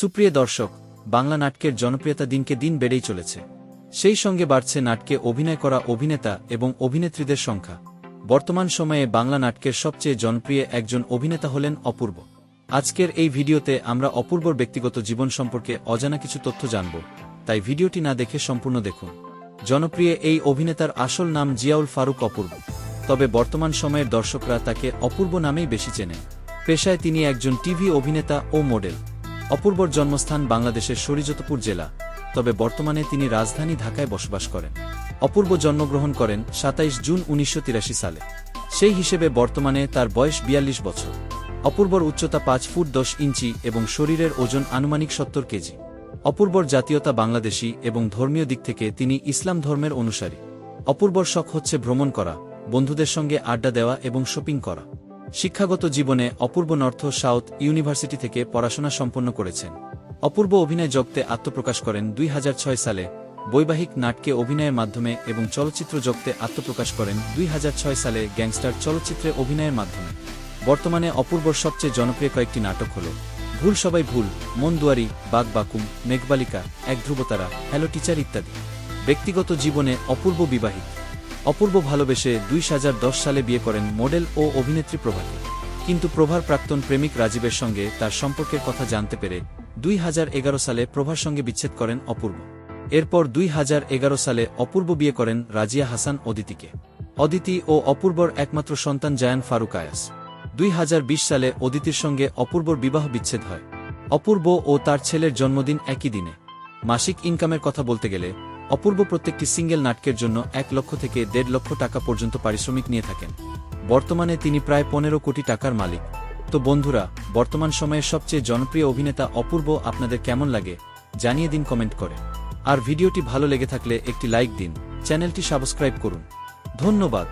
সুপ্রিয় দর্শক, বাংলা নাটকের জনপ্রিয়তা দিনকে দিন বেড়েই চলেছে। সেই সঙ্গে বাড়ছে নাটকে অভিনয় করা অভিনেতা এবং অভিনেত্রীদের সংখ্যা। বর্তমান সময়ে বাংলা নাটকের সবচেয়ে জনপ্রিয় একজন অভিনেতা হলেন অপূর্ব। আজকের এই ভিডিওতে আমরা অপূর্বর ব্যক্তিগত জীবন সম্পর্কে অজানা কিছু তথ্য জানব, তাই ভিডিওটি না দেখে সম্পূর্ণ দেখুন। জনপ্রিয় এই অভিনেতার আসল নাম জিয়াউল ফারুক অপূর্ব। তবে বর্তমান সময়ের দর্শকরা তাকে অপূর্ব নামেই বেশি চেনেন পেশায় তিনি একজন টিভি অভিনেতা ও মডেল। অপূর্বর জন্মস্থান বাংলাদেশের শরীযতপুর জেলা, তবে বর্তমানে তিনি রাজধানী ঢাকায় বসবাস করেন। অপূর্ব জন্মগ্রহণ করেন সাতাইশ জুন উনিশশো তিরাশি সালে। সেই হিসেবে বর্তমানে তার বয়স বিয়াল্লিশ বছর। অপূর্বর উচ্চতা পাঁচ ফুট দশ ইঞ্চি এবং শরীরের ওজন আনুমানিক সত্তর কেজি। অপূর্বর জাতীয়তা বাংলাদেশী এবং ধর্মীয় দিক থেকে তিনি ইসলাম ধর্মের অনুসারী। অপূর্বর শখ হচ্ছে ভ্রমণ করা, বন্ধুদের সঙ্গে আড্ডা দেওয়া এবং শপিং করা। শিক্ষাগত জীবনে অপূর্ব নর্থ সাউথ ইউনিভার্সিটি থেকে পড়াশোনা সম্পন্ন করেছেন। অপূর্ব অভিনয় জগতে আত্মপ্রকাশ করেন দুই হাজার ছয় সালে। বৈবাহিক নাটকে অভিনয়ের মাধ্যমে এবং চলচ্চিত্র জগতে আত্মপ্রকাশ করেন দুই হাজার ছয় সালে গ্যাংস্টার চলচ্চিত্রে অভিনয়ের মাধ্যমে। বর্তমানে অপূর্বর সবচেয়ে জনপ্রিয় কয়েকটি নাটক হল ভুল সবাই ভুল, মন দুয়ারি বাগ বাকুম, মেঘবালিকা, এক ধ্রুবতারা, হ্যালো টিচার ইত্যাদি। ব্যক্তিগত জীবনে অপূর্ব বিবাহিত। অপূর্ব ভালোবেসে দুই সালে বিয়ে করেন মডেল ও অভিনেত্রী প্রভাকে কিন্তু প্রভার প্রাক্তন প্রেমিক রাজীবের সঙ্গে তার সম্পর্কের কথা জানতে পেরে দুই হাজার এগারো সালে প্রভার সঙ্গে বিচ্ছেদ করেন অপূর্ব। এরপর দুই হাজার এগারো সালে অপূর্ব বিয়ে করেন রাজিয়া হাসান অদিতিকে। অদিতি ও অপূর্বর একমাত্র সন্তান জায়ান ফারুক আয়াস। দুই হাজার বিশ সালে অদিতির সঙ্গে অপূর্বর বিবাহ বিচ্ছেদ হয়। অপূর্ব ও তার ছেলের জন্মদিন একই দিনে। মাসিক ইনকামের কথা বলতে গেলে অপূর্ব প্রত্যেকটি সিঙ্গেল নাটকের জন্য এক লক্ষ থেকে দেড় লক্ষ টাকা পর্যন্ত পারিশ্রমিক নিয়ে থাকেন। বর্তমানে তিনি প্রায় পনেরো কোটি টাকার মালিক। তো বন্ধুরা, বর্তমান সময়ে সবচেয়ে জনপ্রিয় অভিনেতা অপূর্ব আপনাদের কেমন লাগে, জানিয়ে দিন কমেন্ট করে। আর ভিডিওটি ভালো লেগে থাকলে একটি লাইক দিন, চ্যানেলটি সাবস্ক্রাইব করুন। ধন্যবাদ।